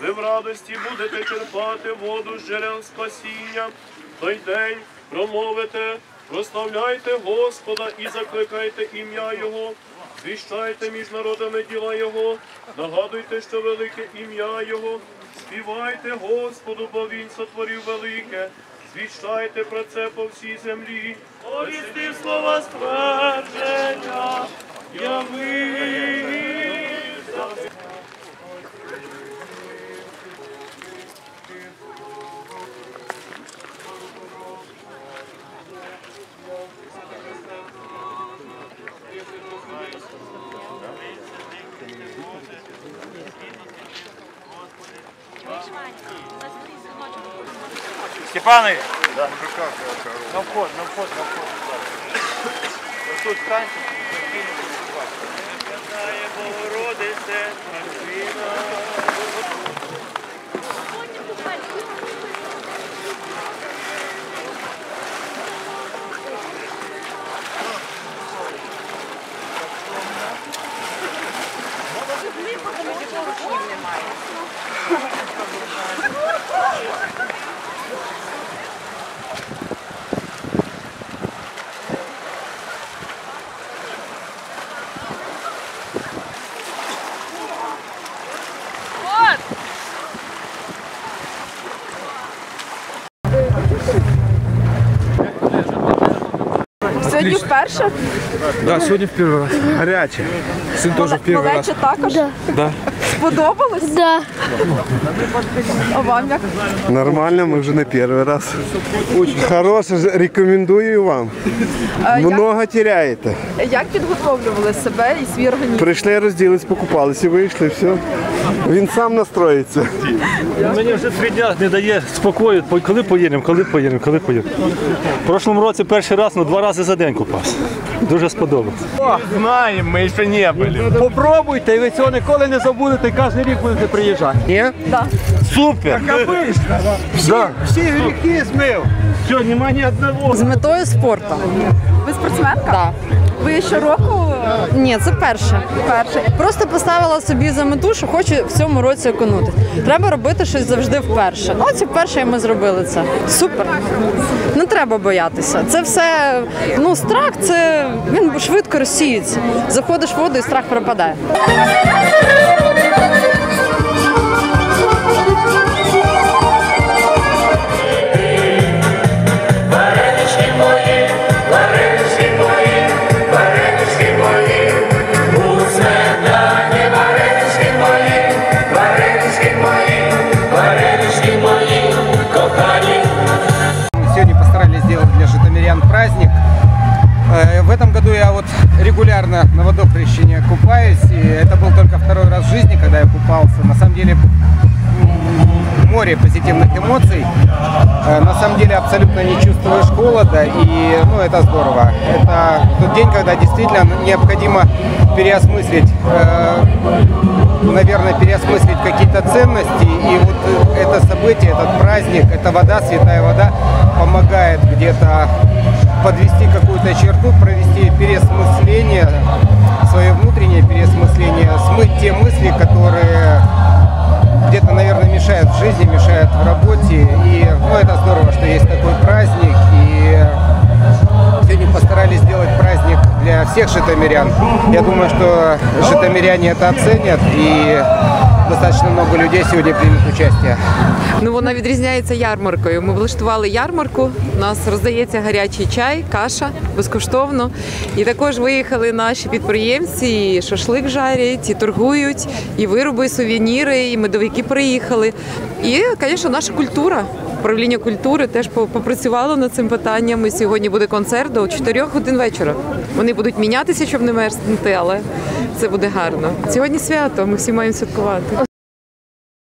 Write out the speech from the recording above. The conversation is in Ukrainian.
ви в радості будете черпати воду з джерел спасіння. Той день промовите, прославляйте Господа і закликайте ім'я Його. Звіщайте між народами діла Його, нагадуйте, що велике ім'я Його, співайте Господу, бо Він сотворив велике, звіщайте про це по всій землі, повістив слова ствердження, Степанович! На вход, на вход, на вход. Тут станьте. Богородице, Сьогодні вперше? Да, сьогодні в перший раз. Гаряче. Син теж в перший раз. Малече також? Да. Сподобалось? Да. А вам як? Нормально, мы уже на первый раз. Очень хорошо, рекомендую вам. Як, Много теряєте. як підготовлювали себе і свій організм? Прийшли, розділились, покупалися, вийшли, все. Він сам настроїться. Мені вже три дня не дає спокою, по- коли поїдемо, коли поїдемо, коли поїдемо. В прошлому році перший раз, ну два рази за день купався. Дуже сподобалось. Знаємо, ми ще не були. Попробуйте, і ви цього ніколи не забудете, кожен рік будете приїжджати. Ні? Да. Супер! Да. Всі гріхи змив. Все, нема ні одного. З метою спорту. Ви спортсменка? Так. Ви щороку Ні, це перше. Перше. Просто поставила собі за мету, що хочу в цьому році окунути. Треба робити щось завжди вперше. Ну, це вперше ми зробили це. Супер. Не треба боятися. Це все, ну, страх, це він швидко розсіється. Заходиш в воду і страх пропадає. Праздник. Э, В этом году я вот регулярно на водохрещение купаюсь, и это был только второй раз в жизни, когда я купался. На самом деле море позитивных эмоций. Э, На самом деле абсолютно не чувствуешь холода, и ну, это здорово. Это тот день, когда действительно необходимо переосмыслить, э, наверное, переосмыслить какие-то ценности. И вот это событие, этот праздник, эта вода, святая вода, помогает где-то подвести какую-то черту, провести переосмысление, свое внутреннее переосмысление, смыть те мысли, которые где-то, наверное, мешают в жизни, мешают в работе. И ну, это здорово, что есть такой праздник. И сегодня постарались сделать праздник для всех житомирян. Я думаю, что житомиряне это оценят. И достаточно много людей сегодня примет участие. Ну вона відрізняється ярмаркою. Ми влаштували ярмарку. У нас роздається гарячий чай, каша безкоштовно. І також виїхали наші підприємці, і шашлик жарять, і торгують, і вироби, і сувеніри, і медовики приїхали. І, звісно, наша культура. Управління культури теж попрацювало над цим питанням. І сьогодні буде концерт до 4 годин вечора. Вони будуть мінятися, щоб не мерзнути, але це буде гарно. Сьогодні свято. Ми всі маємо святкувати.